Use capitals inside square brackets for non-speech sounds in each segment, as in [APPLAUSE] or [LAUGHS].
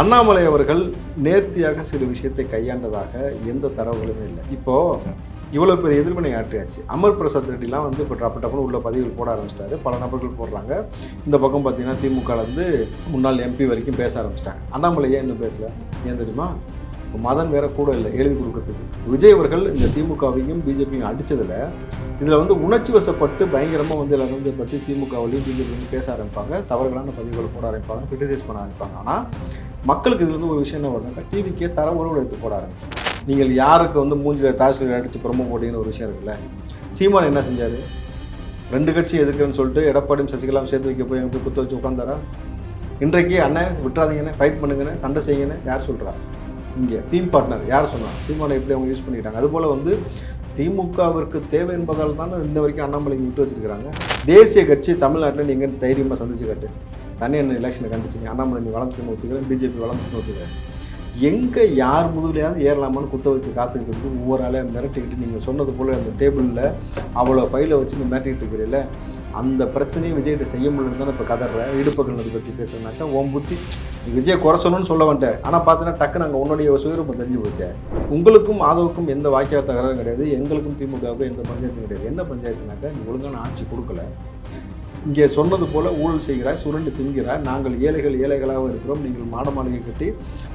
அண்ணாமலை அவர்கள் நேர்த்தியாக சில விஷயத்தை கையாண்டதாக எந்த தரவுகளுமே இல்லை. இப்போது இவ்வளோ பெரிய எதிர்வினை ஆற்றியாச்சு. அமர் பிரசாத் ரெட்டிலாம் வந்து இப்போ டப்பு டப்புனு உள்ள பதிவுகள் போட ஆரம்பிச்சிட்டாரு. பல நபர்கள் போடுறாங்க. இந்த பக்கம் பார்த்தீங்கன்னா திமுகலேருந்து முன்னாள் எம்பி வரைக்கும் பேச ஆரம்பிச்சிட்டாங்க. அண்ணாமலை ஏன் இன்னும் பேசல? ஏன் தெரியுமா? மதன் வேற கூட இல்லை எழுதி கொடுக்கறதுக்கு. விஜய் அவர்கள் இந்த திமுகவையும் பிஜேபியும் அடித்ததில் இதில் வந்து உணர்ச்சி வசப்பட்டு பயங்கரமாக வந்து எல்லாரும் வந்து இதை பற்றி திமுகவிலையும் பிஜேபியும் பேச ஆரம்பிப்பாங்க. தவறுகளான பதிவுகளை போட ஆரம்பிப்பாங்க கிரிட்டிசைஸ் பண்ண ஆரம்பிப்பாங்க. ஆனால் மக்களுக்கு இதுலேருந்து ஒரு விஷயம் என்ன வருதுனாக்கா டிவிக்கே தரவுகளோடு எடுத்து போட ஆரம்பிக்கும் நீங்கள் யாருக்கு வந்து மூஞ்சில் தாசில் அடித்து பிரம்ம போட்டிங்கன்னு ஒரு விஷயம் இருக்குல்ல சீமான் என்ன செஞ்சார்? ரெண்டு கட்சி எதுக்குன்னு சொல்லிட்டு எடப்பாடியும் சசிகலாவும் சேர்த்து வைக்க போய் எங்களுக்கு குத்து வச்சு உட்காந்தாரா இன்றைக்கு அண்ணன் விட்டுறாதீங்கண்ணே ஃபைட் பண்ணுங்கண்ணே சண்டை செய்யுங்கண்ணே யார் சொல்கிறா இங்கே தீம் பார்ட்னர் யார் சொன்னார் சீமானை எப்படி அவங்க யூஸ் பண்ணிக்கிட்டாங்க? அதுபோல் வந்து திமுகவிற்கு தேவை என்பதால் தான் இன்ன வரைக்கும் அண்ணாமலை விட்டு வச்சிருக்காங்க தேசிய கட்சி தமிழ்நாட்டில் நீங்கள் தைரியமாக சந்திச்சு காட்டு. தனி என்ன எலெக்ஷனை கண்டிச்சிங்க அண்ணாமலை நீ வளர்ந்துச்சுன்னு ஒத்துக்கிறேன் பிஜேபி வளர்ந்துச்சுன்னு ஒத்துக்கிறேன் எங்கே யார் முதலையாவது ஏறலாமான்னு குத்த வச்சு காத்துக்கிட்டு ஒவ்வொரு ஆளையும் மிரட்டிக்கிட்டு நீங்கள் சொன்னது போல் அந்த டேபிளில் அவ்வளோ ஃபைலை வச்சு நீ மிரட்டிக்கிட்டு இருக்கிறீல்ல. அந்த பிரச்சனையை விஜய்கிட்ட செய்ய முடியலன்னு தான் இப்போ கதற இடுப்புகள் அதை பற்றி பேசுனாக்கா உன் புத்தி நீ விஜய் குறை சொல்லணும்னு சொல்ல வந்துட்டேன் ஆனால் பார்த்தீங்கன்னா டக்கு நாங்கள் உன்னுடைய சுயரூபம் தெரிஞ்சு போச்சேன் உங்களுக்கும் ஆதவுக்கும் எந்த வாக்கிய தகராறும் கிடையாது. எங்களுக்கும் திமுகவுக்கும் எந்த பஞ்சாயத்தும் கிடையாது. என்ன பஞ்சாயத்துனாக்கா நீ ஒழுங்கான ஆட்சி கொடுக்கல. இங்கே சொன்னது போல் ஊழல் செய்கிறாய் சுரண்டு தின்கிறாய். நாங்கள் ஏழைகள் ஏழைகளாக இருக்கிறோம். நீங்கள் மாட மாளிகை கட்டி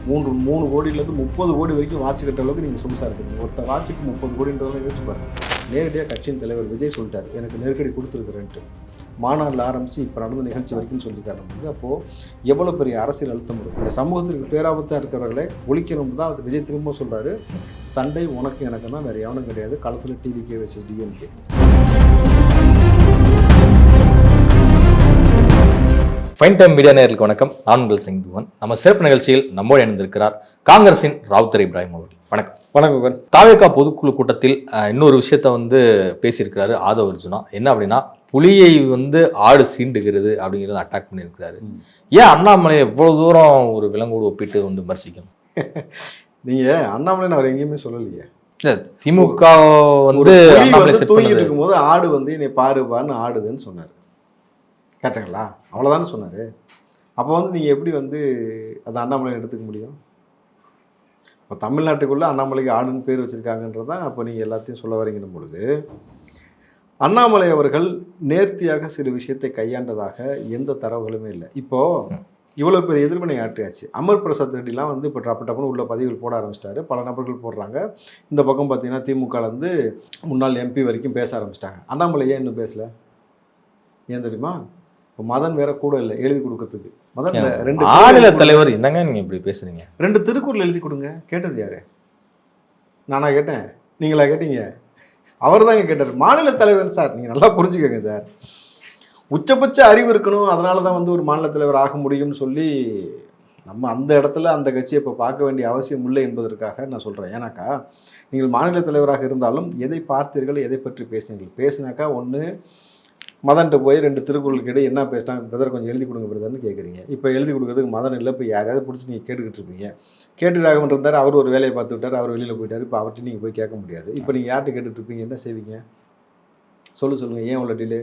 மூன்று மூணு கோடியிலேருந்து முப்பது கோடி வரைக்கும் வாட்ச் கட்ட அளவுக்கு நீங்கள் சொகுசாக இருக்கிறீங்க ஒருத்த வாட்சுக்கு முப்பது கோடின்றதெல்லாம் யோசிச்சு பாருங்கள் நேரடியாக கட்சியின் தலைவர் விஜய் சொல்லிட்டார். எனக்கு நெருக்கடி கொடுத்துருக்குறேன்ட்டு. மாநாட்டில் ஆரம்பித்து இப்போ நடந்த நிகழ்ச்சி வரைக்கும் சொல்லியிருக்காரு. நமக்கு அப்போது எவ்வளோ பெரிய அரசியல் அழுத்தம் இருக்கும் இந்த சமூகத்திற்கு பேராபத்தாக இருக்கிறவர்களை ஒழிக்கணும் தான் அது விஜய் திரும்ப சொல்கிறாரு சண்டை உனக்கு எனக்கு தான் வேறு எவனும் கிடையாது. களத்தில் டிவிகே வச்சு டிஎம்கே ஃபைன் டைம் மீடியா நேயர்களுக்கு வணக்கம். நான் உங்கள் சிங் துவன் நம்ம சிறப்பு நிகழ்ச்சியில் நம்மோடு இணைந்திருக்கிறார் காங்கிரசின் ராவுத்தர் இப்ராஹிம் அவர்கள். வணக்கம். வணக்கம் விவன். தாவேகா பொதுக்குழு கூட்டத்தில் இன்னொரு விஷயத்த வந்து பேசியிருக்கிறாரு ஆதவ அர்ஜுனா. என்ன அப்படின்னா புலியை வந்து ஆடு சீண்டுகிறது அப்படிங்கிறத அட்டாக் பண்ணியிருக்கிறாரு. ஏன் அண்ணாமலை எவ்வளவு தூரம் ஒரு விலங்கோடு ஒப்பிட்டு வந்து விமர்சிக்கணும்? [LAUGHS] நீங்கள் அண்ணாமலை அவர் எங்கேயுமே சொல்லலையே? இல்ல திமுக வந்து தூங்கிட்டு இருக்கும்போது ஆடு வந்து என்னை பாரு பாருன்னு ஆடுதுன்னு சொன்னார். கேட்டங்களா? அவ்வளோதானே சொன்னார். அப்போ வந்து நீங்கள் எப்படி வந்து அந்த அண்ணாமலை எடுத்துக்க முடியும்? இப்போ தமிழ்நாட்டுக்குள்ளே அண்ணாமலைக்கு ஆடுன்னு பேர் வச்சுருக்காங்கன்றது தான் அப்போ நீங்கள் எல்லாத்தையும் சொல்ல வரீங்கன்னும் பொழுது அண்ணாமலை அவர்கள் நேர்த்தியாக சில விஷயத்தை கையாண்டதாக எந்த தரவுகளுமே இல்லை. இப்போது இவ்வளோ பெரிய எதிர்வினை ஆற்றியாச்சு. அமர் பிரசாத் ரெட்டிலாம் வந்து இப்போ டப்பு டப்புனு உள்ள பதிவுகள் போட ஆரம்பிச்சிட்டாரு. பல நபர்கள் போடுறாங்க. இந்த பக்கம் பார்த்தீங்கன்னா திமுகலேருந்து முன்னாள் எம்பி வரைக்கும் பேச ஆரம்பிச்சிட்டாங்க. அண்ணாமலை ஏன் இன்னும் பேசலை? ஏன் தெரியுமா? இப்போ மதன் வேற கூட இல்லை எழுதி கொடுக்கறதுக்கு. மதன் ரெண்டு மாநில தலைவர் என்னங்க நீங்க இப்படி பேசுறீங்க? ரெண்டு திருக்குறள் எழுதி கொடுங்க. கேட்டது யாரு? நானா கேட்டேன். நீங்களா கேட்டீங்க? அவர் தாங்க கேட்டார். மாநில தலைவர் சார் நீங்கள் நல்லா புரிஞ்சுக்கோங்க சார். உச்சபட்ச அறிவு இருக்கணும் அதனால தான் வந்து ஒரு மாநில தலைவர் ஆக முடியும்னு சொல்லி நம்ம அந்த இடத்துல அந்த கட்சியை இப்போ பார்க்க வேண்டிய அவசியம் இல்லை என்பதற்காக நான் சொல்கிறேன் ஏன்னாக்கா நீங்கள் மாநில தலைவராக இருந்தாலும் எதை பார்த்தீர்கள் எதை பற்றி பேசினீர்கள்? பேசினாக்கா ஒன்று மதன்ட்டு போய் ரெண்டு திருக்குறள் இடையே என்ன பேசினாங்க பிரதர் கொஞ்சம் எழுதி கொடுங்க பிரதர்னு கேட்குறீங்க இப்போ எழுதி கொடுக்கறதுக்கு மதன் இல்லை இப்போ யாரையாவது பிடிச்சி நீங்கள் கேட்டுக்கிட்டு இருப்பீங்க. கேட்டு ராகவன் இருந்தார் அவர் ஒரு வேலையை பார்த்து விட்டார் அவர் வெளியில் போயிட்டார் இப்போ அவர்கிட்ட நீங்கள் போய் கேட்க முடியாது. இப்போ நீங்கள் யார்கிட்ட கேட்டுட்டு இருப்பீங்க என்ன செய்வீங்க? சொல்லு சொல்லுங்கள் ஏன் உள்ள டிலே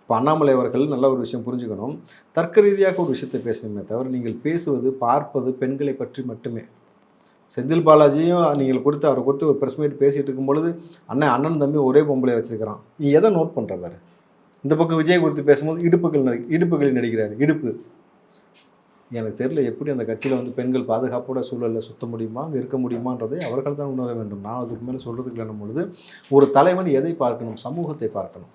இப்போ அண்ணாமலை அவர்கள் நல்ல ஒரு விஷயம் புரிஞ்சுக்கணும். தர்க்க ரீதியாக ஒரு விஷயத்தை பேசணுமே தவிர நீங்கள் பேசுவது பார்ப்பது பெண்களை பற்றி மட்டுமே. செந்தில் பாலாஜியும் நீங்கள் கொடுத்து அவரை கொடுத்து ஒரு ப்ரெஸ் மீட் பேசிகிட்டு இருக்கும் பொழுது அண்ணன் அண்ணன் தம்பி ஒரே பொம்பளை வச்சுருக்கிறான். நீ எதை நோட் பண்ணுற பாரு? இந்த பக்கம் விஜய் குறித்து பேசும்போது இடுப்புகள் இடுப்புகளில் நடிக்கிறார். இடுப்பு. எனக்கு தெரியல எப்படி அந்த கட்சியில் வந்து பெண்கள் பாதுகாப்போட சூழலில் சுத்த முடியுமா அங்கே இருக்க முடியுமான்றதை அவர்கள் தான் உணர வேண்டும். நான் அதுக்கு மேலே சொல்கிறதுக்கு இல்லைன்னும் பொழுது ஒரு தலைவன் எதை பார்க்கணும்? சமூகத்தை பார்க்கணும்.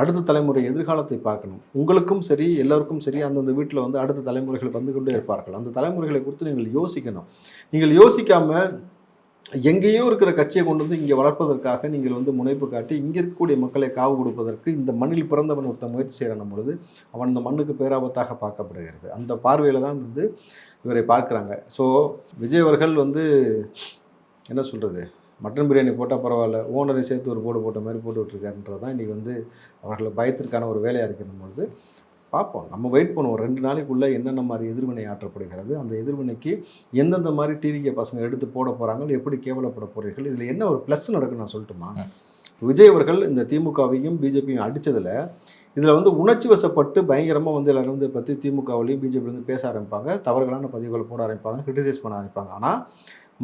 அடுத்த தலைமுறை எதிர்காலத்தை பார்க்கணும். உங்களுக்கும் சரி எல்லாருக்கும் சரி அந்தந்த வீட்டில் வந்து அடுத்த தலைமுறைகள் வந்து கொண்டே இருப்பார்கள். அந்த தலைமுறைகளை குறித்து நீங்கள் யோசிக்கணும். நீங்கள் யோசிக்காம எங்கேயோ இருக்கிற கட்சியை கொண்டு வந்து இங்கே வளர்ப்பதற்காக நீங்கள் வந்து முனைப்பு காட்டி இங்கே இருக்கக்கூடிய மக்களை காவு கொடுப்பதற்கு இந்த மண்ணில் பிறந்தவன் ஒருத்த முயற்சி செய்கிறான பொழுது அவன் இந்த மண்ணுக்கு பேராபத்தாக பார்க்கப்படுகிறது. அந்த பார்வையில் தான் வந்து இவரை பார்க்குறாங்க. ஸோ விஜய் அவர்கள் வந்து என்ன சொல்கிறது மட்டன் பிரியாணி போட்டால் பரவாயில்ல ஓனரை சேர்த்து ஒரு போர்டு போட்ட மாதிரி போட்டு விட்டுருக்காருன்றது தான் இன்றைக்கி வந்து அவர்களை பயத்திற்கான ஒரு வேலையாக இருக்கிற பொழுது பார்ப்போம். நம்ம வெயிட் பண்ணுவோம். ரெண்டு நாளைக்குள்ளே என்னென்ன மாதிரி எதிர்வினை ஆற்றப்படுகிறது அந்த எதிர்வினைக்கு எந்தெந்த மாதிரி டிவிக்கு பசங்க எடுத்து போட போகிறாங்க எப்படி கேவலப்பட போறீர்கள் இதில் என்ன ஒரு ப்ளஸ் நடக்குன்னு நான் சொல்லட்டுமா? விஜய் அவர்கள் இந்த திமுகவையும் பிஜேபியும் அடித்ததில் இதில் வந்து உணர்ச்சி வசப்பட்டு பயங்கரமாக வந்து எல்லாரும் வந்து பற்றி திமுகவிலையும் பிஜேபிலேருந்து பேச ஆரம்பிப்பாங்க. தவறுகளான பதிவுகளை போட ஆரம்பிப்பாங்க கிரிட்டிசைஸ் பண்ண ஆரம்பிப்பாங்க. ஆனால்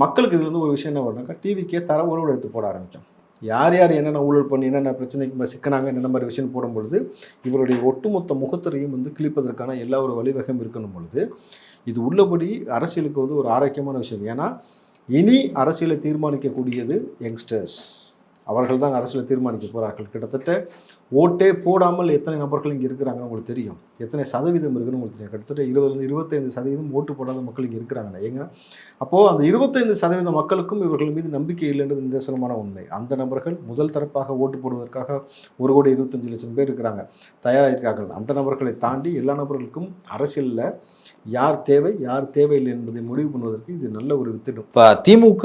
மக்களுக்கு இதுல இருந்து ஒரு விஷயம் என்ன வரும்னாக்கா டிவிக்கே தரவுகளோடு எடுத்து போட ஆரம்பிக்கும். யார் யார் என்னென்ன ஊழல் பண்ணி என்னென்ன பிரச்சனைக்கு சிக்கனாங்க என்னென்ன மாதிரி விஷயம் போடும்பொழுது இவருடைய ஒட்டுமொத்த முகத்திரையும் வந்து கிழிப்பதற்கான எல்லா ஒரு வழிவகம் இருக்கணும் பொழுது இது உள்ளபடி அரசியலுக்கு வந்து ஒரு ஆரோக்கியமான விஷயம். ஏன்னா இனி அரசியலை தீர்மானிக்கக்கூடியது யங்ஸ்டர்ஸ். அவர்கள் தான் அரசியலை தீர்மானிக்க போகிறார்கள் கிட்டத்தட்ட ஓட்டே போடாமல் எத்தனை நபர்கள் இங்கே இருக்கிறாங்கன்னு உங்களுக்கு தெரியும். எத்தனை சதவீதம் இருக்குன்னு உங்களுக்கு தெரியும். கிட்டத்தட்ட இருபதுலேருந்து இருபத்தைந்து சதவீதம் ஓட்டு போடாத மக்கள் இங்கே இருக்கிறாங்க ஏங்க? அப்போது அந்த இருபத்தைந்து சதவீத மக்களுக்கும் இவர்கள் மீது நம்பிக்கை இல்லைன்றது நிதர்சனமான உண்மை. அந்த நபர்கள் முதல் தரப்பாக ஓட்டு போடுவதற்காக ஒரு கோடி இருபத்தஞ்சு லட்சம் பேர் இருக்கிறாங்க. தயாராகிருக்கார்கள் அந்த நபர்களை தாண்டி எல்லா நபர்களுக்கும் அரசியலில் யார் தேவை யார் தேவையில்லை என்பதை முடிவு பண்ணுவதற்கு இது நல்ல ஒரு வித்திடும் இப்போ திமுக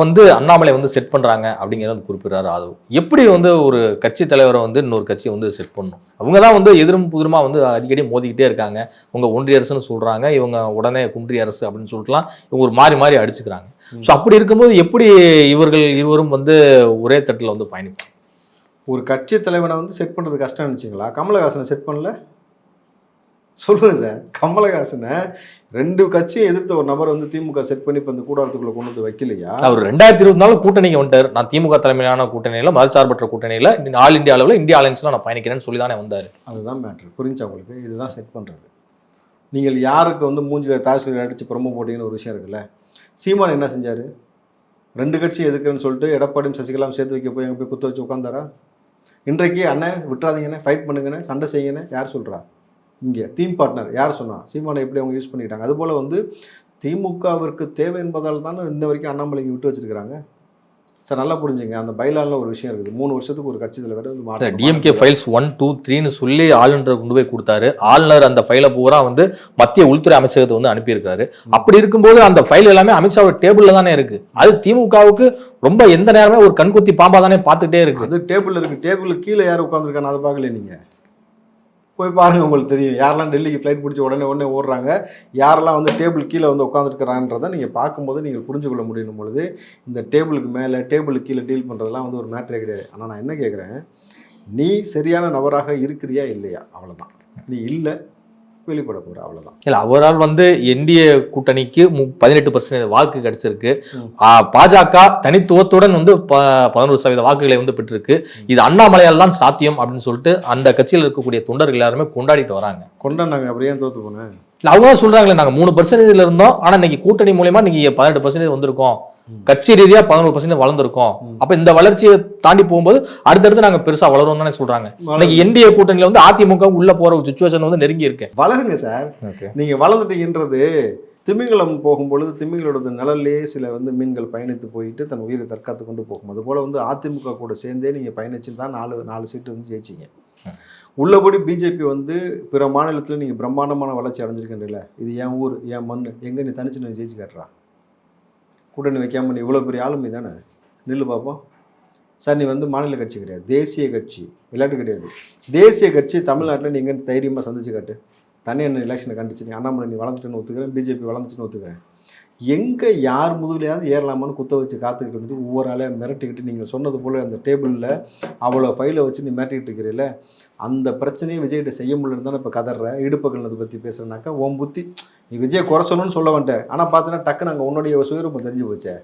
வந்து அண்ணாமலை வந்து செட் பண்றாங்க அப்படிங்கிறத குறிப்பிடுறாரு ஆதவ். எப்படி வந்து ஒரு கட்சி தலைவரை வந்து இன்னொரு கட்சியை வந்து செட் பண்ணணும்? அவங்க தான் வந்து எதிரும் புதிருமா வந்து அடிக்கடி மோதிக்கிட்டே இருக்காங்க. உங்க ஒன்றிய அரசுன்னு சொல்றாங்க. இவங்க உடனே குன்றிய அரசு அப்படின்னு சொல்லிட்டுலாம் இவங்க ஒரு மாறி மாறி அடிச்சுக்கிறாங்க. ஸோ அப்படி இருக்கும்போது எப்படி இவர்கள் இருவரும் வந்து ஒரே தட்டில் வந்து பயணிப்பாங்க? ஒரு கட்சி தலைவனை வந்து செட் பண்ணுறது கஷ்டம் நினச்சிங்களா? கமலஹாசனை செட் பண்ணல? சொல்லுங்க சார். கமலஹாசனை ரெண்டு கட்சியும் எதிர்த்த ஒரு நபர் வந்து திமுக செட் பண்ணி இப்போ இந்த கூடாரத்துக்குள்ள கொண்டு வந்து வைக்கலையா? அவர் ரெண்டாயிரத்தி இருபத்தி நாலு கூட்டணிக்கு வந்துட்டார். நான் திமுக தலைமையிலான கூட்டணியில மதச்சார்பற்ற கூட்டணியில ஆல் இந்தியா அளவில் இந்தியா அலைன்ஸ்ல நான் பயணிக்கிறேன்னு சொல்லி தானே வந்தார். அதுதான் மேட்ரு புரிஞ்சா உங்களுக்கு? இதுதான் செட் பண்ணுறது நீங்கள் யாருக்கு வந்து மூஞ்சில் தாசில் அடித்து ப்ரொமோ போட்டீங்கன்னு ஒரு விஷயம் இருக்குல்ல? சீமான் என்ன செஞ்சார்? ரெண்டு கட்சி எதுக்குன்னு சொல்லிட்டு எடப்பாடியும் சசிகலாம் சேர்த்து வைக்க போய் அங்கே போய் குத்த வச்சு உட்காந்தாரா இன்றைக்கு அண்ணன் விட்டுறாதீங்கண்ணே ஃபைட் பண்ணுங்கண்ணே சண்டை செய்யுங்கண்ணே யார் சொல்கிறா இங்கே தீம் பார்ட்னர் யார் சொன்னா? சீமானை எப்படி அவங்க யூஸ் பண்ணிக்கிட்டாங்க? அதுபோல் வந்து திமுகவிற்கு தேவை என்பதால் தானே இன்ன வரைக்கும் அண்ணாமலைக்கு விட்டு வச்சிருக்கிறாங்க? சார் நல்லா புரிஞ்சுங்க. அந்த பைலானில் ஒரு விஷயம் இருக்குது. மூணு வருஷத்துக்கு ஒரு கட்சி தலைவர். டிஎம்கே ஃபைல்ஸ் ஒன் டூ த்ரீன்னு சொல்லி ஆளுநர் கொண்டு போய் கொடுத்தாரு. ஆளுநர் அந்த ஃபைலை பூரா வந்து மத்திய உள்துறை அமைச்சகத்தை வந்து அனுப்பியிருக்காரு. அப்படி இருக்கும்போது அந்த ஃபைல் எல்லாமே அமித்ஷாவோட டேபிள்ல தானே இருக்கு. அது திமுகவுக்கு ரொம்ப எந்த நேரமே ஒரு கண்குத்தி பாம்பா தானே பார்த்துட்டே இருக்கு. அது டேபிள் இருக்கு. டேபிளுக்கு கீழே யார் உட்காந்துருக்கான்னு அதை பார்க்கல நீங்க? போய் பாருங்க உங்களுக்கு தெரியும். யாரெல்லாம் டெல்லிக்கு ஃப்ளைட் பிடிச்சி உடனே உடனே ஓடுறாங்க யாரெல்லாம் வந்து டேபிள் கீழே வந்து உட்காந்துருக்கிறான்றதை நீங்கள் பார்க்கும்போது நீங்கள் புரிஞ்சுக்கொள்ள முடியும் பொழுது இந்த டேபிளுக்கு மேலே டேபிளுக்கு கீழே டீல் பண்ணுறதெல்லாம் வந்து ஒரு மேட்ரே கிடையாது. ஆனால் நான் என்ன கேட்குறேன் நீ சரியான நபராக இருக்கிறியா இல்லையா? அவ்வளோதான் நீ இல்லை வெளிப்பட போகிற அவ்வளவுதான். இல்ல அவரால் வந்து என்டிஏ கூட்டணிக்கு பதினெட்டு பர்சன்டேஜ் வாக்கு கிடைச்சிருக்கு. ம். பாஜக தனித்துவத்துடன் வந்து ப- பதினோரு சதவீத வாக்குகளை வந்து பெற்றிருக்கு. இது அண்ணாமலையால் தான் சாத்தியம் அப்படின்னு சொல்லிட்டு அந்த கட்சியில் இருக்கக்கூடிய தொண்டர்கள் எல்லாருமே கொண்டாடிட்டு வராங்க. கொண்டாண்டாங்க அப்புறம் ஏன் தோத்து போனேன்? இல்ல அவங்க தான் சொல்றாங்களே நாங்க மூணு பர்சன்டேஜ்ல இருந்தோம். ஆனா இன்னைக்கு கூட்டணி மூலியமா இன்னைக்கு பதினெட்டு பர்சன்டேஜ் வந்திருக்கோம். ம். கட்சி ரீதியா பதினோரு பர்சன்டேஜ் வளர்ந்துருக்கோம். அப்ப இந்த வளர்ச்சியை தாண்டி போகும்போது அடுத்தடுத்து நாங்க பெருசா வளரும் தானே சொல்றாங்க. இன்னைக்கு என்டிஏ கூட்டணியில வந்து அதிமுக உள்ள போற ஒரு சுச்சுவேஷன் வந்து நெருங்கி இருக்கு. வளருங்க சார். நீங்கள் வளர்ந்துட்டீங்கன்றது திமிங்கலம் போகும்பொழுது திமிங்களோட நிழல்லே சில வந்து மீன்கள் பயணித்து போயிட்டு தன் உயிரை தற்காத்து கொண்டு போகும். அதுபோல் வந்து அதிமுக கூட சேர்ந்தே நீங்கள் பயணிச்சு தான் நாலு நாலு சீட்டு வந்து ஜெயிச்சிங்க. உள்ளபடி பிஜேபி வந்து பிற மாநிலத்தில் நீங்கள் பிரம்மாண்டமான வளர்ச்சி அடைஞ்சிருக்கின்றல இது என் ஊர் என் மண் எங்கே நீ தனிச்சு நீ ஜெயிச்சு காட்டுறா? கூட்டணி வைக்காமல் நீ இவ்வளோ பெரிய ஆளுமை தானே? நில்லு பார்ப்போம் சார் நீ வந்து மாநில கட்சி கிடையாது. தேசிய கட்சி. விளையாட்டு கிடையாது. தேசிய கட்சி தமிழ்நாட்டில் நீங்கள் தைரியமாக சந்திச்சு காட்டு. தனியாக என்ன எலெக்ஷனை கண்டிச்சு நீ அண்ணாமலை நீ வளர்ந்துட்டுன்னு ஒத்துக்கிறேன் பிஜேபி வளர்ந்துச்சுன்னு ஒத்துக்கிறேன். எங்கே யார் முதலையாவது ஏறலாமான்னு குத்த வச்சு காத்துக்கிட்டு இருந்துட்டு ஒவ்வொரு ஆளையும் மிரட்டிக்கிட்டு நீங்கள் சொன்னது போல் அந்த டேபிளில் அவ்வளோ ஃபைலை வச்சு நீ மிரட்டிக்கிட்டு இருக்கிறீல்ல? அந்த பிரச்சனையை விஜய்கிட்ட செய்ய முடியலன்னு தானே இப்போ கதற இடுப்பக்கல்னதை பற்றி பேசுகிறேனாக்கா உன் புத்தி நீ விஜய் குறை சொல்லணும்னு சொல்ல வந்துட்டேன் ஆனால் பார்த்தீங்கன்னா டக்குன்னு அங்கே உன்னுடைய சுயரூபம் தெரிஞ்சு போச்சே.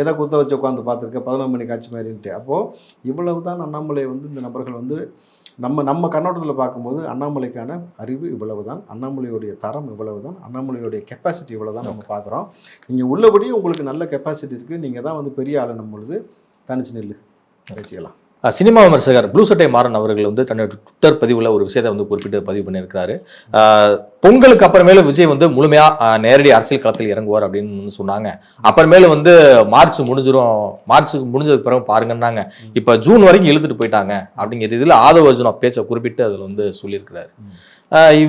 எதை குத்த வச்சு உட்காந்து பார்த்துருக்க? பதினொன்று மணி காட்சி மாதிரின்ட்டு. அப்போது இவ்வளவு தான் அண்ணாமலை வந்து இந்த நபர்கள் வந்து நம்ம நம்ம கண்ணோட்டத்தில் பார்க்கும்போது அண்ணாமலைக்கான அறிவு இவ்வளவு தான் அண்ணாமலையுடைய தரம் இவ்வளவு தான் அண்ணாமலையுடைய கெப்பாசிட்டி இவ்வளவு தான் நம்ம பார்க்குறோம். நீங்கள் உள்ளபடி உங்களுக்கு நல்ல கெப்பாசிட்டி இருக்குது நீங்கள் தான் வந்து பெரிய ஆளுன்னும் பொழுது தனிச்சு நில்லு. பேசிக்கலாம். சினிமா விமர்சகர் ப்ளூ சட்டை மாறன் அவர்கள் வந்து தன்னுடைய ட்விட்டர் பதிவுல ஒரு விஷயத்தை வந்து குறிப்பிட்டு பதிவு பண்ணியிருக்கிறாரு. பொங்கலுக்கு அப்புறமேல விஜய் வந்து முழுமையா அஹ், நேரடி அரசியல் களத்தில் இறங்குவார் அப்படின்னு சொன்னாங்க. அப்புறமேல வந்து மார்ச் முடிஞ்சிரும் மார்ச் முடிஞ்சதுக்கு பிறகு பாருங்கன்னாங்க. இப்ப ஜூன் வரைக்கும் இழுத்துட்டு போயிட்டாங்க அப்படிங்கிற இதுல ஆதவ அர்ஜுனா பேச்சை குறிப்பிட்டு அதுல வந்து சொல்லியிருக்கிறாரு.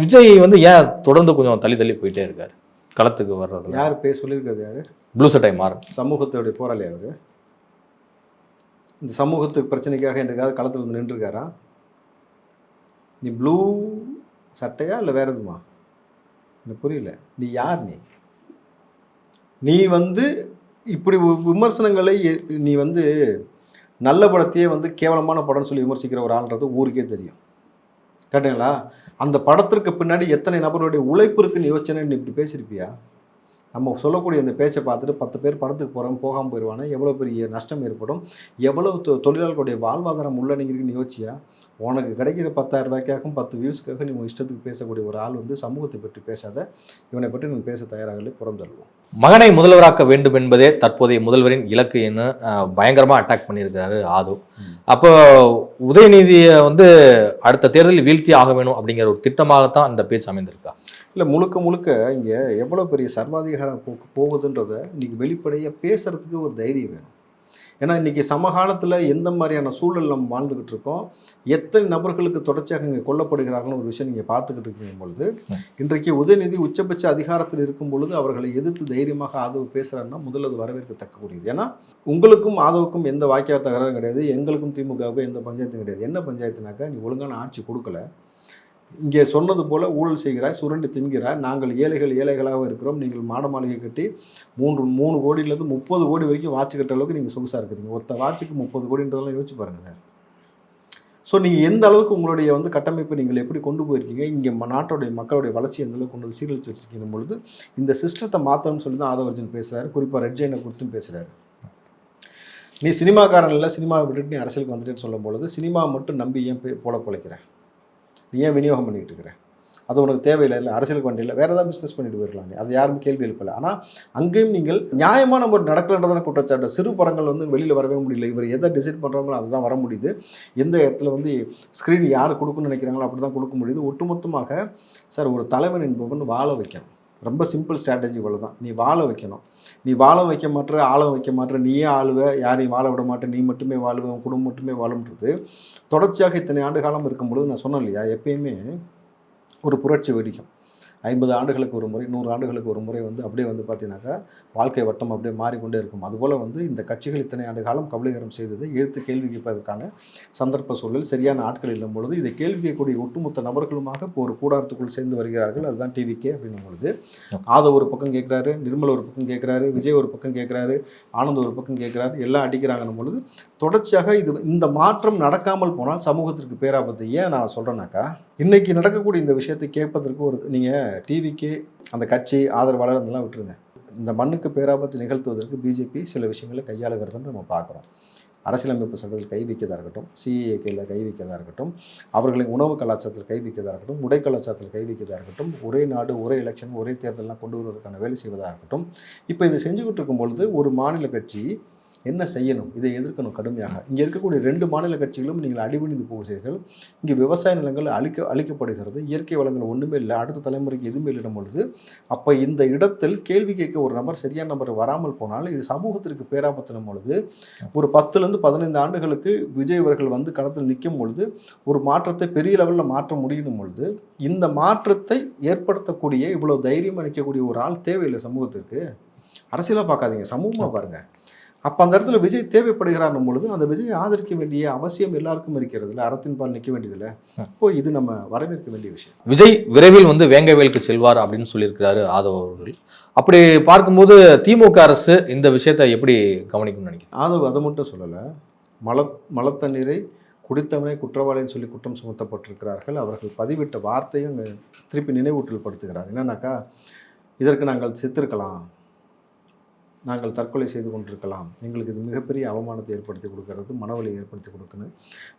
விஜய் வந்து ஏன் தொடர்ந்து கொஞ்சம் தள்ளி தள்ளி போயிட்டே இருக்காரு? களத்துக்கு வர்றதுல. யார் பேர் சொல்லியிருக்காது யார்? ப்ளூ சட்டை மாறன். சமூகத்துடைய போராளி அவர். இந்த சமூகத்துக்கு பிரச்சனைக்காக என்றைக்காவது களத்தில் வந்து நின்றுருக்காரா? நீ ப்ளூ சட்டையா இல்லை வேற எதுமா எனக்கு புரியல. நீ யார் நீ? நீ வந்து இப்படி விமர்சனங்களை நீ வந்து நல்ல படத்தையே வந்து கேவலமான படம்னு சொல்லி விமர்சிக்கிற ஒரு ஆள்ன்றது ஊருக்கே தெரியும். கேட்டீங்களா? அந்த படத்திற்கு பின்னாடி எத்தனை நபருடைய உழைப்பு இருக்குன்னு யோசனை நீ இப்படி பேசியிருப்பியா? நம்ம சொல்லக்கூடிய அந்த பேச்சை பார்த்துட்டு பத்து பேர் படத்துக்கு போகிறோம் போகாமல் போயிடுவானே எவ்வளோ பெரிய நஷ்டம் ஏற்படும்? எவ்வளவு தொ- தொழிலாளர்களுடைய வாழ்வாதாரம் உள்ளடங்கியிருக்குன்னு யோசிச்சியா? உனக்கு கிடைக்கிற பத்தாயிரம் ரூபாய்க்காகவும் பத்து வியூஸ்க்காக நீ இஷ்டத்துக்கு பேசக்கூடிய ஒரு ஆள் வந்து சமூகத்தை பற்றி பேசாத இவனை பற்றி நீ பேச தயாராகலே புறந்தள்ளுவோம் மகனை முதல்வராக்க வேண்டும் என்பதே தற்போதைய முதல்வரின் இலக்கு என்று அஹ், பயங்கரமா அட்டாக் பண்ணியிருக்காரு ஆது. அப்போ உதயநிதியை வந்து அடுத்த தேர்தலில் வீழ்த்தி ஆக வேணும் அப்படிங்கிற ஒரு திட்டமாகத்தான் இந்த பேச்சு அமைந்திருக்கா? இல்லை முழுக்க முழுக்க இங்கே எவ்வளோ பெரிய சர்வாதிகாரம் போக்கு போகுதுன்றத இன்னைக்கு வெளிப்படையாக பேசுறதுக்கு ஒரு தைரியம் வேணும். ஏன்னா இன்னைக்கு சமகாலத்தில் எந்த மாதிரியான சூழல் நம்ம வாழ்ந்துக்கிட்டு இருக்கோம்? எத்தனை நபர்களுக்கு தொடர்ச்சியாக இங்கே கொல்லப்படுகிறார்கள்னு ஒரு விஷயம் நீங்கள் பார்த்துக்கிட்டு இருக்கும் பொழுது இன்றைக்கு உதயநிதி உச்சபட்ச அதிகாரத்தில் இருக்கும் பொழுது அவர்களை எதிர்த்து தைரியமாக ஆதரவு பேசுகிறாருன்னா முதல்ல அது வரவேற்கத்தக்கக்கூடியது. ஏன்னா உங்களுக்கும் ஆதவுக்கும் எந்த வாக்கிய தகராறும் கிடையாது எங்களுக்கும் திமுகவுக்கும் எந்த பஞ்சாயத்தும் கிடையாது. என்ன பஞ்சாயத்துனாக்கா நீ ஒழுங்கான ஆட்சி கொடுக்கல இங்கே சொன்னது போல ஊழல் செய்கிறாய் சுரண்டு தின்கிறாய். நாங்கள் ஏழைகள் ஏழைகளாக இருக்கிறோம். நீங்கள் மாட மாளிகை கட்டி மூன்று மூணு கோடியிலேருந்து முப்பது கோடி வரைக்கும் வாட்ச் கட்ட அளவுக்கு நீங்கள் சொகுசாக இருக்கிறீங்க. ஒருத்த வாட்சுக்கு முப்பது கோடின்றதெல்லாம் யோசிச்சு பாருங்க சார். ஸோ நீங்கள் எந்த அளவுக்கு உங்களுடைய வந்து கட்டமைப்பை நீங்கள் எப்படி கொண்டு போயிருக்கீங்க? இங்கே நாட்டுடைய மக்களுடைய வளர்ச்சி எந்த அளவுக்கு கொண்டு சீரழிச்சு வச்சிருக்கீங்க பொழுது இந்த சிஸ்டத்தை மாற்றணும்னு சொல்லி தான் ஆதவர்ஜன் பேசுகிறாரு குறிப்பாக ரெட் ஜெயினை கொடுத்தும் பேசுகிறாரு நீ சினிமாக்காரன் இல்லை சினிமாவை விட்டுட்டு நீ அரசியலுக்கு வந்துட்டேன்னு சொல்லும் பொழுது சினிமாவை மட்டும் நம்பி ஏன் போய் போல பிழைக்கிறேன் நீ ஏன் விநியோகம் பண்ணிகிட்டு இருக்கிற? அது உனக்கு தேவையில்லை இல்லை அரசியல் வண்டி வேறு ஏதாவது பிஸ்னஸ் பண்ணிட்டு போயிடலாம். அது யாரும் கேள்வி எழுப்பலை. ஆனால் அங்கேயும் நீங்கள் நியாயமான ஒரு நடக்கலன்றதான குற்றச்சாட்டு. சிறு படங்கள் வந்து வெளியில் வரவே முடியல. இவர் எதை டிசைட் பண்ணுறாங்களோ அதுதான் வர முடியுது. எந்த இடத்துல வந்து ஸ்க்ரீன் யார் கொடுக்குன்னு நினைக்கிறாங்களோ அப்படி தான் கொடுக்க முடியுது. ஒட்டுமொத்தமாக சார் ஒரு தலைவன் என்பவன் வாழ வைக்கணும். ரொம்ப சிம்பிள் ஸ்ட்ராட்டஜி இவ்வளோ தான் நீ வாழ வைக்கணும். நீ வாழ வைக்க மாட்டேற ஆள வைக்க மாட்டேற நீயே ஆளுவ யாரையும் வாழ விட மாட்டே நீ மட்டுமே வாழுவ உன் குடும்பம் மட்டுமே வாழும்ன்றது தொடர்ச்சியாக இத்தனை ஆண்டு காலம் இருக்கும்பொழுது நான் சொன்னேன் இல்லையா? எப்பயுமே ஒரு புரட்சி வெடிக்கும் ஐம்பது ஆண்டுகளுக்கு ஒரு முறை நூறு ஆண்டுகளுக்கு ஒரு முறை வந்து அப்படியே வந்து பார்த்தீங்கன்னாக்கா வாழ்க்கை வட்டம் அப்படியே மாறிக்கொண்டே இருக்கும். அதுபோல் வந்து இந்த கட்சிகள் இத்தனை ஆண்டு காலம் கபலீகரம் செய்தது எதிர்த்து கேள்வி கேட்பதற்கான சந்தர்ப்ப சூழல் சரியான ஆட்கள் இல்லும் பொழுது இதை கேள்வி கேட்கக்கூடிய ஒட்டுமொத்த நபர்களுமாக இப்போ ஒரு கூடாரத்துக்குள் சேர்ந்து வருகிறார்கள். அதுதான் டிவிக்கே அப்படின்னும் பொழுது. ஆதவ் ஒரு பக்கம் கேட்குறாரு நிர்மல் ஒரு பக்கம் கேட்குறாரு விஜய் ஒரு பக்கம் கேட்குறாரு ஆனந்த் ஒரு பக்கம் கேட்குறாரு எல்லாம் அடிக்கிறாங்கன்னும் பொழுது தொடர்ச்சியாக இது இந்த மாற்றம் நடக்காமல் போனால் சமூகத்திற்கு பேராபத்து. ஏன் நான் சொல்கிறேன்னாக்கா இன்னைக்கு நடக்கக்கூடிய இந்த விஷயத்தை கேட்பதற்கு ஒரு நீங்கள் டிவிக்கு அந்த கட்சி ஆதரவாளர் அதெல்லாம் விட்டுருங்க. இந்த மண்ணுக்கு பேராபத்து நிகழ்த்துவதற்கு பிஜேபி சில விஷயங்களை கையாளுகிறதுன்னு நம்ம பார்க்குறோம். அரசியலமைப்பு சட்டத்தில் கை வைக்கதாக இருக்கட்டும் சிஏகேயில் கை வைக்கதாக இருக்கட்டும் அவர்களின் உணவு கலாச்சாரத்தில் கை வைக்கதாக இருக்கட்டும் உடை கலாச்சாரத்தில் கை வைக்கதாக இருக்கட்டும் ஒரே நாடு ஒரே எலெக்ஷன் ஒரே தேர்தலெலாம் கொண்டு வருவதற்கான வேலை செய்வதாக இருக்கட்டும். இப்போ இதை செஞ்சுக்கிட்டு இருக்கும்பொழுது ஒரு மாநில கட்சி என்ன செய்யணும்? இதை எதிர்க்கணும் கடுமையாக. இங்கே இருக்கக்கூடிய ரெண்டு மாநில கட்சிகளும் நீங்கள் அடிபணிந்து போகிறீர்கள். இங்கே விவசாய நிலங்கள் அழிக்க அழிக்கப்படுகிறது. இயற்கை வளங்கள் ஒன்றுமே இல்லை. அடுத்த தலைமுறைக்கு எதுவுமே இல்லைடும் பொழுது அப்போ இந்த இடத்தில் கேள்வி கேட்க ஒரு நபர் சரியான நபர் வராமல் போனால் இது சமூகத்திற்கு பேராபத்தினும் பொழுது ஒரு பத்துலேருந்து பதினைந்து ஆண்டுகளுக்கு விஜய் அவர்கள் வந்து களத்தில் நிற்கும் பொழுது ஒரு மாற்றத்தை பெரிய லெவலில் மாற்ற முடியும் பொழுது இந்த மாற்றத்தை ஏற்படுத்தக்கூடிய இவ்வளோ தைரியம் அளிக்கக்கூடிய ஒரு ஆள் தேவையில்லை சமூகத்திற்கு அரசியலாக பார்க்காதீங்க. சமூகமாக பாருங்க. அப்போ அந்த இடத்துல விஜய் தேவைப்படுகிறார்னும் பொழுது அந்த விஜயை ஆதரிக்க வேண்டிய அவசியம் எல்லாருக்கும் இருக்கிறது இல்லை. அறத்தின் பால் நிற்க வேண்டியதில்லை. இப்போ இது நம்ம வரவேற்க வேண்டிய விஷயம். விஜய் விரைவில் வந்து வேங்கவேலுக்கு செல்வார் அப்படின்னு சொல்லியிருக்கிறாரு ஆதவ் அவர்கள். அப்படி பார்க்கும்போது திமுக அரசு இந்த விஷயத்தை எப்படி கவனிக்கணும்னு நினைக்கிறேன் ஆதவ் அதை மட்டும் சொல்லலை. மல மலத்தண்ணீரை குடித்தவனே குற்றவாளின்னு சொல்லி குற்றம் சுமத்தப்பட்டிருக்கிறார்கள். அவர்கள் பதிவிட்ட வார்த்தையும் திருப்பி நினைவூட்டல் படுத்துகிறார். என்னன்னாக்கா இதற்கு நாங்கள் செத்திருக்கலாம். நாங்கள் தற்கொலை செய்து கொண்டிருக்கலாம். எங்களுக்கு இது மிகப்பெரிய அவமானத்தை ஏற்படுத்தி கொடுக்கறது மனவலை ஏற்படுத்தி கொடுக்குன்னு.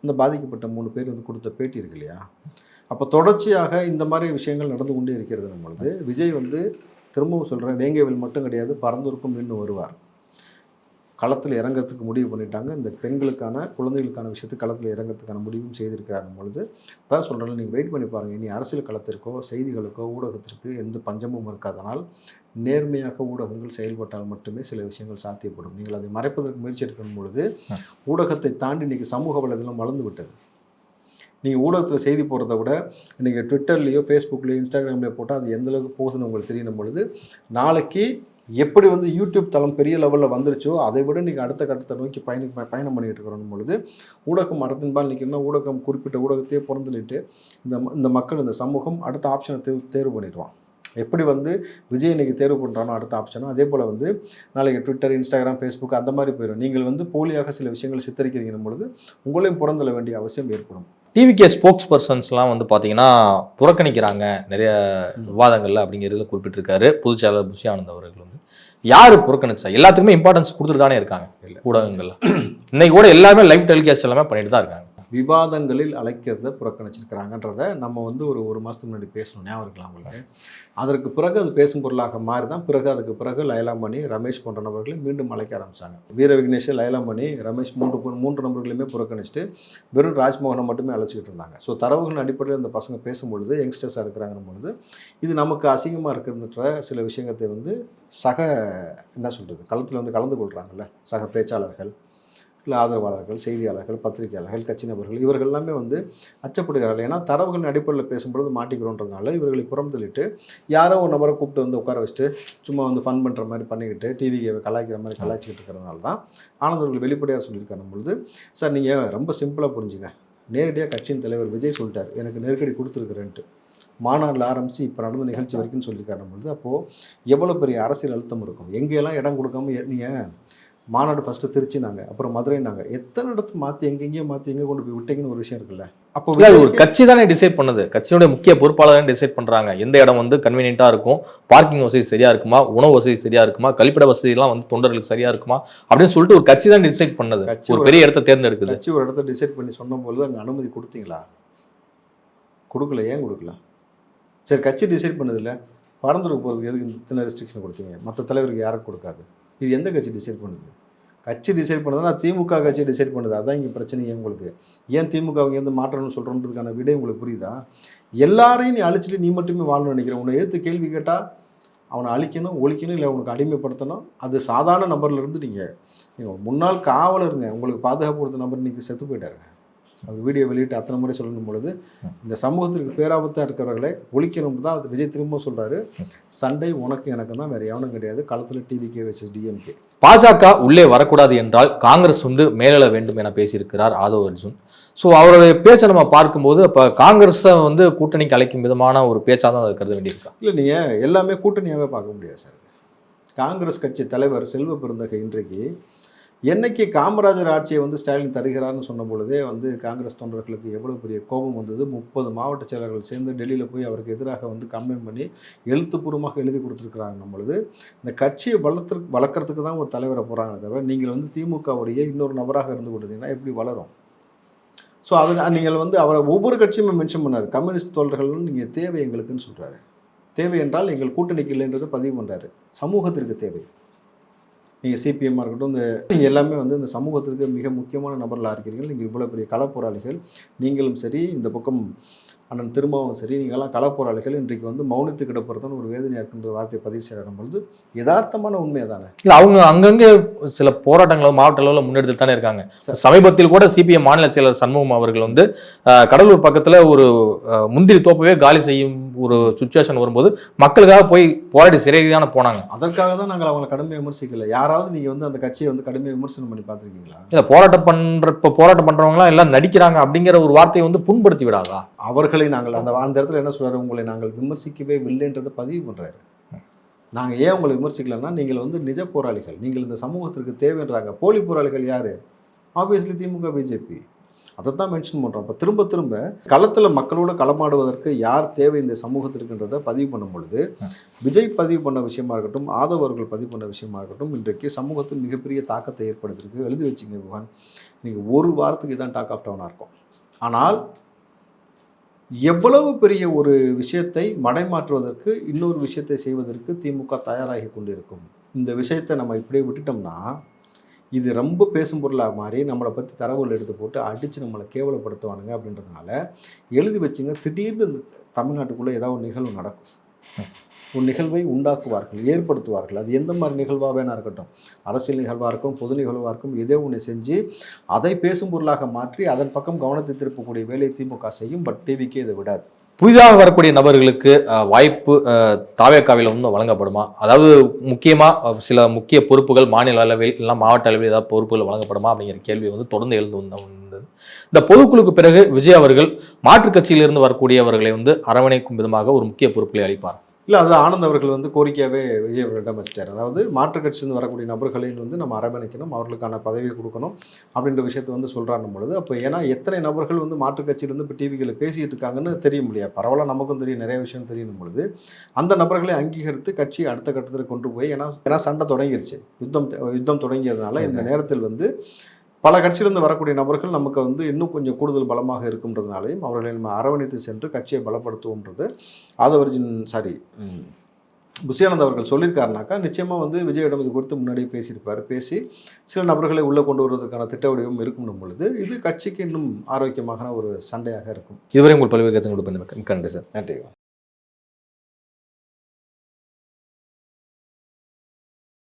இந்த பாதிக்கப்பட்ட மூணு பேர் வந்து கொடுத்த பேட்டி இருக்கு இல்லையா? அப்போ தொடர்ச்சியாக இந்த மாதிரி விஷயங்கள் நடந்து கொண்டே இருக்கிறது. பொழுது விஜய் வந்து திரும்பவும் சொல்கிறேன் வேங்கைவில் மட்டும் கிடையாது பரந்தூருக்கும் நின்று வருவார். களத்தில் இறங்கிறதுக்கு முடிவு பண்ணிட்டாங்க. இந்த பெண்களுக்கான குழந்தைகளுக்கான விஷயத்துக்கு களத்தில் இறங்கிறதுக்கான முடிவும் செய்திருக்கிறாங்க பொழுது அதான் சொல்கிறேன் நீங்கள் வெயிட் பண்ணி பாருங்கள் இனி அரசியல் களத்திற்கோ செய்திகளுக்கோ ஊடகத்திற்கு எந்த பஞ்சமும் இருக்காதனால் நேர்மையாக ஊடகங்கள் செயல்பட்டால் மட்டுமே சில விஷயங்கள் சாத்தியப்படும். நீங்கள் அதை மறைப்பதற்கு முயற்சி எடுக்கும் பொழுது ஊடகத்தை தாண்டி இன்றைக்கி சமூக வலைதளம் வளர்ந்து விட்டது. நீங்கள் ஊடகத்தில் செய்தி போடுறத விட நீங்கள் ட்விட்டர்லேயோ ஃபேஸ்புக்லேயோ இன்ஸ்டாகிராம்லேயோ போட்டால் அது எந்த அளவுக்கு போகுதுன்னு உங்களுக்கு தெரியணும் பொழுது நாளைக்கு எப்படி வந்து யூடியூப் தளம் பெரிய லெவலில் வந்துருச்சோ அதை விட நீங்கள் அடுத்த கட்டத்தை நோக்கி பயணி பயணம் பண்ணிகிட்டு இருக்கிறோம் பொழுது. ஊடகம் மரத்தின்பால் நிற்கணும்னா ஊடகம் குறிப்பிட்ட ஊடகத்தையே பிறந்துட்டு இந்த ம- இந்த மக்கள் இந்த சமூகம் அடுத்த ஆப்ஷனை தேர்வு தேர்வு பண்ணிடுவான். எப்படி வந்து விஜய் இன்றைக்கி தேர்வு பண்ணுறானோ அடுத்த ஆப்ஷனோ அதே போல் வந்து நாளைக்கு ட்விட்டர் இன்ஸ்டாகிராம் ஃபேஸ்புக் அந்த மாதிரி போயிடும். நீங்கள் வந்து போலியாக சில விஷயங்களை சித்தரிக்கிறீங்க பொழுது உங்களையும் புறந்தள்ள வேண்டிய அவசியம் ஏற்படும். டிவிகே ஸ்போக்ஸ் பர்சன்ஸ்லாம் வந்து பார்த்தீங்கன்னா புறக்கணிக்கிறாங்க நிறைய விவாதங்கள்ல அப்படிங்கிறதுல குறிப்பிட்டிருக்காரு. பொதுச்செயலாளர் புஷி ஆனந்த் அவர்கள் வந்து. யாரு புறக்கணிச்சா? எல்லாத்துக்குமே இம்பார்ட்டன்ஸ் கொடுத்துட்டு தானே இருக்காங்க ஊடகங்கள்ல. இன்னைக்கு கூட எல்லாருமே லைவ் டெலிகாஸ்ட் எல்லாமே பண்ணிட்டு தான் இருக்காங்க. விவாதங்களில் அழைக்கிறத புறக்கணிச்சிருக்கிறாங்கன்றத நம்ம வந்து ஒரு ஒரு மாதத்துக்கு முன்னாடி பேசணும். ஞாபகம் இருக்கலாம் உங்களுக்கு? அதற்கு பிறகு அது பேசும் பொருளாக மாறி தான் பிறகு அதுக்கு பிறகு லைலாமணி ரமேஷ் போன்ற நபர்களை மீண்டும் அழைக்க ஆரம்பிச்சாங்க. வீர விக்னேஷ் லைலாமணி ரமேஷ் மூன்று மூன்று நபர்களையுமே புறக்கணிச்சுட்டு வெறும் ராஜ்மோகனை மட்டுமே அழைச்சிக்கிட்டு இருந்தாங்க. ஸோ தரவுகளின் அடிப்படையில் இந்த பசங்க பேசும்பொழுது யங்ஸ்டர்ஸாக இருக்கிறாங்க பொழுது இது நமக்கு அசிங்கமாக இருக்கிறதுன்ற சில விஷயத்தை வந்து சக என்ன சொல்கிறது களத்தில் வந்து கலந்து கொள்கிறாங்கல்ல சக பேச்சாளர்கள். இல்லை ஆதரவாளர்கள் செய்தியாளர்கள் பத்திரிகையாளர்கள் கட்சி நபர்கள் இவர்கள் எல்லாமே வந்து அச்சப்படுகிறார்கள். ஏன்னா தரவுகளின் அடிப்படையில் பேசும்பொழுது மாட்டிக்கிறோன்றதுனால இவர்களை புறம்தள்ளிட்டு யாரோ ஒரு நபரை கூப்பிட்டு வந்து உட்கார வச்சுட்டு சும்மா வந்து ஃபன் பண்ணுற மாதிரி பண்ணிக்கிட்டு டிவியை கலாய்க்கிற மாதிரி கலாய்ச்சிக்கிட்டு இருக்கிறதுனால தான் ஆனந்தவர்கள் வெளிப்படையாக சொல்லியிருக்காரும் பொழுது சார் நீங்கள் ரொம்ப சிம்பிளாக புரிஞ்சுங்க. நேரடியாக கட்சியின் தலைவர் விஜய் சொல்லிட்டார். எனக்கு நெருக்கடி கொடுத்துருக்குறேன்ட்டு. மாநாட்டில் ஆரம்பித்து இப்போ நடந்த நிகழ்ச்சி வரைக்கும் சொல்லியிருக்காரு பொழுது அப்போது எவ்வளோ பெரிய அரசியல் அழுத்தம் இருக்கும்? எங்கெல்லாம் இடம் கொடுக்காம நீங்கள் மாநாடு ஃபஸ்ட்டு திருச்சினாங்க அப்புறம் மதுரைனாங்க. எத்தனை இடத்து மாற்றி எங்கெங்கேயோ மாற்றி எங்கே கொண்டு போய் விட்டீங்கன்னு ஒரு விஷயம் இருக்குல்ல? அப்போ அது ஒரு கட்சி தானே டிசைட் பண்ணுது. கட்சியுடைய முக்கிய பொறுப்பாளர் தானே டிசைட் பண்றாங்க. எந்த இடம் வந்து கன்வீனியன்ட்டா இருக்கும்? பார்க்கிங் வசதி சரியா இருக்குமா? உணவு வசதி சரியா இருக்குமா? கழிப்பிட வசதி எல்லாம் வந்து தொண்டர்களுக்கு சரியா இருக்குமா? அப்படின்னு சொல்லிட்டு ஒரு கட்சி தான் டிசைட் பண்ணுது. கட்சி ஒரு பெரிய இடத்தை தேர்ந்தெடுக்குது. கட்சி ஒரு இடத்த டிசைட் பண்ணி சொன்னபோது அங்கே அனுமதி கொடுத்தீங்களா? கொடுக்கல. ஏன் கொடுக்கல? சரி கட்சி டிசைட் பண்ணதில்ல. பரந்தூருக்கு போகிறதுக்கு எதுக்கு இந்த இத்தனை ரெஸ்ட்ரிக்ஷன் கொடுத்தீங்க? மற்ற தலைவருக்கு யாருக்கு கொடுக்காது? இது எந்த கட்சி டிசைட் பண்ணுது? கட்சி டிசைட் பண்ணதுனா திமுக கட்சி டிசைட் பண்ணுது. அதான் இங்கே பிரச்சனையே உங்களுக்கு. ஏன் திமுக அவங்க எந்த மாற்றணும்னு சொல்கிறோன்றதுக்கான விடை உங்களுக்கு புரியுதா? எல்லாரையும் நீ அழிச்சிட்டு நீ மட்டுமே வாழணும்னு நினைக்கிறேன் உன்னை எதிர்த்து கேள்வி கேட்டால் அவனை அழிக்கணும் ஒழிக்கணும் இல்லை உனக்கு அடிமைப்படுத்தணும். அது சாதாரண நபர்லேருந்து நீங்கள் நீங்கள் முன்னாள் காவலருங்க. உங்களுக்கு பாதுகாப்பு கொடுத்த நபர் இன்றைக்கி செத்து போயிட்டாருங்க. அவர் வீடியோ வெளியிட்டு அத்தனை முறை சொல்லணும் பொழுது இந்த சமூகத்திற்கு பேராபத்தாக இருக்கிறவர்களை ஒழிக்கணும் தான் அது விஜய் திரும்ப சொல்றாரு. சண்டை உனக்கு எனக்கு தான் வேற எவனும் கிடையாது. களத்தில் டிவிகே வர்சஸ் டிஎம்கே பாஜக உள்ளே வரக்கூடாது என்றால் காங்கிரஸ் வந்து மேலெழ வேண்டும் என பேசியிருக்கிறார் ஆதவ் அர்ஜுன். ஸோ அவருடைய பேச்சை நம்ம பார்க்கும்போது அப்போ காங்கிரஸை வந்து கூட்டணிக்கு அழைக்கும் விதமான ஒரு பேச்சாக தான் கருத வேண்டியிருக்கா. இல்லை நீங்கள் எல்லாமே கூட்டணியாகவே பார்க்க முடியாது சார். காங்கிரஸ் கட்சி தலைவர் செல்வ பெருந்தகை இன்றைக்கு என்னைக்கு காமராஜர் ஆட்சியை வந்து ஸ்டாலின் தருகிறார்னு சொன்ன பொழுதே வந்து காங்கிரஸ் தொண்டர்களுக்கு எவ்வளோ பெரிய கோபம் வந்தது. முப்பது மாவட்ட செயலர்கள் சேர்ந்து டெல்லியில் போய் அவருக்கு எதிராக வந்து கம்ப்ளைண்ட் பண்ணி எழுத்துப்பூர்வமாக எழுதி கொடுத்துருக்குறாங்க பொழுது. இந்த கட்சியை வளர்த்து வளர்க்குறதுக்கு தான் ஒரு தலைவரை போகிறாங்க தவிர நீங்கள் வந்து திமுகவுடைய இன்னொரு நபராக இருந்து கொடுத்தீங்கன்னா எப்படி வளரும்? ஸோ அது நீங்கள் வந்து அவரை ஒவ்வொரு கட்சியுமே மென்ஷன் பண்ணார். கம்யூனிஸ்ட் தோழர்கள்னு நீங்கள் தேவை எங்களுக்குன்னு சொல்கிறாரு தேவை என்றால் எங்கள் கூட்டணிக்கு இல்லைன்றதை பதிவு பண்ணுறாரு சமூகத்திற்கு தேவை. நீங்கள் சிபிஎம்மாக இருக்கட்டும் இந்த நீங்கள் எல்லாமே வந்து இந்த சமூகத்திற்கு மிக முக்கியமான நபர்களாக இருக்கிறீர்கள் நீங்கள் இவ்வளோ பெரிய களப்போராளிகள் நீங்களும் சரி இந்த பக்கம் அண்ணன் திரும்பவும் சரி நீங்கள்லாம் களப்போராளிகள் இன்றைக்கு வந்து மௌனத்து கிடப்புறதுன்னு ஒரு வேதனையாக இருக்கின்ற வார்த்தையை பதிவு செய்கிற பொழுது யதார்த்தமான உண்மை தானே இல்லை அவங்க அங்கங்கே சில போராட்டங்களை மாவட்ட அளவில் முன்னெடுத்து தானே இருக்காங்க. சமீபத்தில் கூட சிபிஎம் மாநில செயலர் சண்முகம் அவர்கள் வந்து கடலூர் பக்கத்தில் ஒரு முந்திரி தோப்பவே காலி செய்யும் ஒரு சுச்சுவேஷன் வரும்போது மக்களுக்காக போய் போராடி சிறைதான போனாங்க. அதற்காக தான் நாங்கள் அவங்களை கடுமையாக விமர்சிக்கல. யாராவது நீங்கள் வந்து அந்த கட்சியை வந்து கடுமையாக விமர்சனம் பண்ணி பார்த்துருக்கீங்களா? இல்லை போராட்டம் பண்ற இப்போ போராட்டம் பண்றவங்கலாம் எல்லாம் நடிக்கிறாங்க அப்படிங்கிற ஒரு வார்த்தையை வந்து புண்படுத்தி விடாதா? அவர்களை நாங்கள் அந்த அந்த இடத்துல என்ன சொல்றாரு? உங்களை நாங்கள் விமர்சிக்கவே இல்லைன்றதை பதிவு பண்றாரு. நாங்கள் ஏன் உங்களை விமர்சிக்கலன்னா நீங்கள் வந்து நிஜ போராளிகள். நீங்கள் இந்த சமூகத்திற்கு தேவைன்றாங்க. போலி போராளிகள் யாரு? ஆப்வியஸ்லி திமுக பிஜேபி அதை தான் மென்ஷன் பண்ணுறோம் இப்போ திரும்ப திரும்ப களத்தில் மக்களோட களமாடுவதற்கு யார் தேவை இந்த சமூகத்திற்குன்றதை பதிவு பண்ணும் பொழுது விஜய் பதிவு பண்ண விஷயமா இருக்கட்டும் ஆதவ் அவர்கள் பதிவு பண்ண விஷயமா இருக்கட்டும் இன்றைக்கு சமூகத்தில் மிகப்பெரிய தாக்கத்தை ஏற்படுத்தியிருக்கு. எழுதி வச்சுங்க புகான் நீங்கள் ஒரு வாரத்துக்கு இதான் டாக் ஆஃப் டவுனாக இருக்கும். ஆனால் எவ்வளவு பெரிய ஒரு விஷயத்தை மடைமாற்றுவதற்கு இன்னொரு விஷயத்தை செய்வதற்கு திமுக தயாராகி கொண்டிருக்கும். இந்த விஷயத்தை நம்ம இப்படியே விட்டுட்டோம்னா இது ரொம்ப பேசும் பொருளாக மாறி நம்மளை பற்றி தரவுகள் எடுத்து போட்டு அடித்து நம்மளை கேவலப்படுத்துவானுங்க அப்படின்றதுனால எழுதி வச்சுங்க. திடீர்னு இந்த தமிழ்நாட்டுக்குள்ளே ஏதாவது ஒரு நிகழ்வு நடக்கும். ஒரு நிகழ்வை உண்டாக்குவார்கள் ஏற்படுத்துவார்கள். அது எந்த மாதிரி நிகழ்வாக வேணா இருக்கட்டும். அரசியல் நிகழ்வாக இருக்கும் பொது நிகழ்வாக இருக்கும் இதே ஒன்று செஞ்சு அதை பேசும் பொருளாக மாற்றி அதன் பக்கம் கவனத்தை திருப்பக்கூடிய வேலையை திமுக செய்யும் பட் டிவிக்கே இதை விடாது. புதிதாக வரக்கூடிய நபர்களுக்கு வாய்ப்பு தாவேக்காவில் வந்து வழங்கப்படுமா? அதாவது முக்கியமாக சில முக்கிய பொறுப்புகள் மாநில அளவில் இல்லை மாவட்ட அளவில் ஏதாவது பொறுப்புகள் வழங்கப்படுமா அப்படிங்கிற கேள்வி வந்து தொடர்ந்து எழுந்து வந்தது. இந்த பொதுக்குழுக்கு பிறகு விஜய் அவர்கள் மாற்றுக் கட்சியிலிருந்து வரக்கூடியவர்களை வந்து அரவணைக்கும் விதமாக ஒரு முக்கிய பொறுப்புகளை அளிப்பார். இல்லை அது ஆனந்த் அவர்கள் வந்து கோரிக்கையாகவே விஜய் அவர்களிடம் வச்சிட்டார் அதாவது மாற்றுக் கட்சியிலிருந்து வரக்கூடிய நபர்களையும் வந்து நம்ம அரவணைக்கணும் அவர்களுக்கான பதவி கொடுக்கணும் அப்படின்ற விஷயத்தை வந்து சொல்கிறாருன்னும் பொழுது அப்போ ஏன்னா எத்தனை நபர்கள் வந்து மாற்றுக் கட்சியிலேருந்து இப்போ டிவிகளில் பேசிட்டு இருக்காங்கன்னு தெரியும் இல்லையா? பரவாயில்ல நமக்கும் தெரியும் நிறைய விஷயம் தெரியும் பொழுது. அந்த நபர்களை அங்கீகரித்து கட்சி அடுத்த கட்டத்தில் கொண்டு போய் ஏன்னா ஏன்னா சண்டை தொடங்கிருச்சு. யுத்தம் யுத்தம் தொடங்கியதுனால இந்த நேரத்தில் வந்து பல கட்சியிலிருந்து வரக்கூடிய நபர்கள் நமக்கு வந்து இன்னும் கொஞ்சம் கூடுதல் பலமாக இருக்குன்றதுனாலையும் அவர்களை நம்ம அரவணைத்து சென்று கட்சியை பலப்படுத்துவோன்றது ஆதவர்ஜின் சாரி புஷியானந்த் அவர்கள் சொல்லியிருக்காருனாக்கா நிச்சயமாக வந்து விஜயிடம் இது குறித்து முன்னாடியே பேசியிருப்பார். பேசி சில நபர்களை உள்ளே கொண்டு வருவதற்கான திட்ட வடிவம் இருக்கும் பொழுது இது கட்சிக்கு இன்னும் ஆரோக்கியமான ஒரு சண்டையாக இருக்கும். இதுவரை உங்கள் பல்வேறு கருத்து கொடுப்பேன் நன்றி சார். நன்றி.